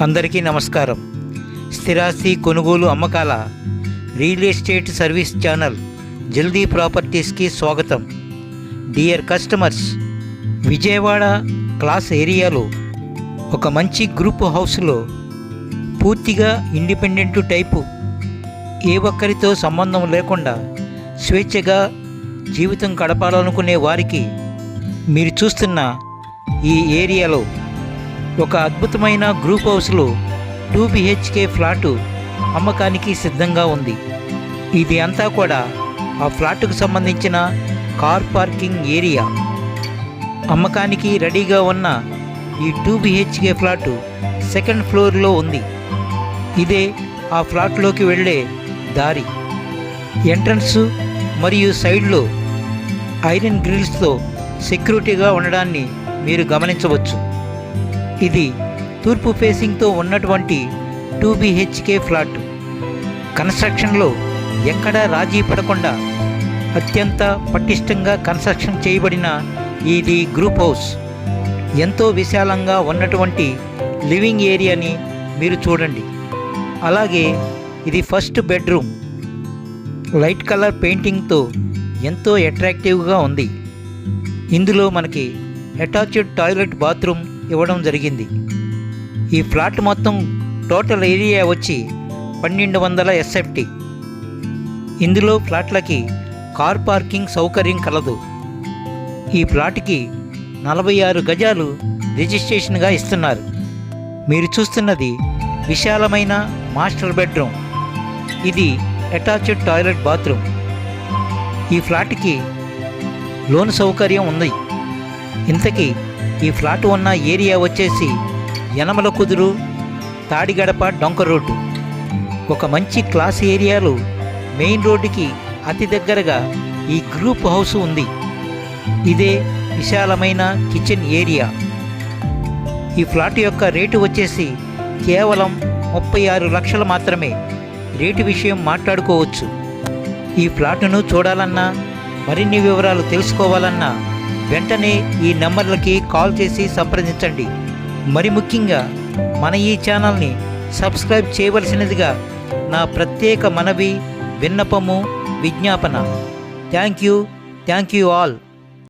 అందరికీ నమస్కారం. స్థిరాస్తి కొనుగోలు అమ్మకాల రియల్ ఎస్టేట్ సర్వీస్ ఛానల్ జల్దీ ప్రాపర్టీస్కి స్వాగతం. డియర్ కస్టమర్స్ విజయవాడ క్లాస్ ఏరియాలో ఒక మంచి గ్రూప్ హౌస్లో పూర్తిగా ఇండిపెండెంట్ టైపు ఏ ఒక్కరితో సంబంధం లేకుండా స్వేచ్ఛగా జీవితం గడపాలనుకునే వారికి మీరు చూస్తున్న ఈ ఏరియాలో ఒక అద్భుతమైన గ్రూప్ హౌస్లో టూ బిహెచ్కే ఫ్లాటు అమ్మకానికి సిద్ధంగా ఉంది. ఇది అంతా కూడా ఆ ఫ్లాటుకు సంబంధించిన కార్ పార్కింగ్ ఏరియా. అమ్మకానికి రెడీగా ఉన్న ఈ టూ బిహెచ్కే ఫ్లాటు సెకండ్ ఫ్లోర్లో ఉంది. ఇదే ఆ ఫ్లాట్లోకి వెళ్ళే దారి. ఎంట్రన్స్ మరియు సైడ్లో ఐరన్ గ్రిల్స్తో సెక్యూరిటీగా ఉండడాన్ని మీరు గమనించవచ్చు. ఇది తూర్పు ఫేసింగ్తో ఉన్నటువంటి టూ బిహెచ్కే ఫ్లాట్. కన్స్ట్రక్షన్లో ఎక్కడా రాజీ పడకుండా అత్యంత పటిష్టంగా కన్స్ట్రక్షన్ చేయబడిన ఇది గ్రూప్ హౌస్. ఎంతో విశాలంగా ఉన్నటువంటి లివింగ్ ఏరియాని మీరు చూడండి. అలాగే ఇది ఫస్ట్ బెడ్రూమ్. లైట్ కలర్ పెయింటింగ్తో ఎంతో అట్రాక్టివ్గా ఉంది. ఇందులో మనకి అటాచ్డ్ టాయిలెట్ బాత్రూమ్ ఇవ్వడం జరిగింది. ఈ ఫ్లాట్ మొత్తం టోటల్ ఏరియా వచ్చి పన్నెండు వందల ఎస్ఎఫ్టీ. ఇందులో ఫ్లాట్లకి కార్ పార్కింగ్ సౌకర్యం కలదు. ఈ ఫ్లాట్కి నలభై ఆరు గజాలు రిజిస్ట్రేషన్గా ఇస్తున్నారు. మీరు చూస్తున్నది విశాలమైన మాస్టర్ బెడ్రూమ్. ఇది అటాచ్డ్ టాయిలెట్ బాత్రూమ్. ఈ ఫ్లాట్కి లోన్ సౌకర్యం ఉంది. ఇంతకీ ఈ ఫ్లాట్ ఉన్న ఏరియా వచ్చేసి యనమల కుదురు తాడిగడప డొంక రోడ్డు. ఒక మంచి క్లాస్ ఏరియాలో మెయిన్ రోడ్డుకి అతి దగ్గరగా ఈ గ్రూప్ హౌస్ ఉంది. ఇదే విశాలమైన కిచెన్ ఏరియా. ఈ ఫ్లాట్ యొక్క రేటు వచ్చేసి కేవలం ముప్పై ఆరు లక్షలు మాత్రమే. రేటు విషయం మాట్లాడుకోవచ్చు. ఈ ఫ్లాట్ను చూడాలన్నా మరిన్ని వివరాలు తెలుసుకోవాలన్నా వెంటనే ఈ నెంబర్లకి కాల్ చేసి సంప్రదించండి. మరి ముఖ్యంగా మన ఈ ఛానల్ని సబ్స్క్రైబ్ చేయవలసినదిగా నా ప్రత్యేక మనవి విన్నపము విజ్ఞాపన. Thank you. Thank you all.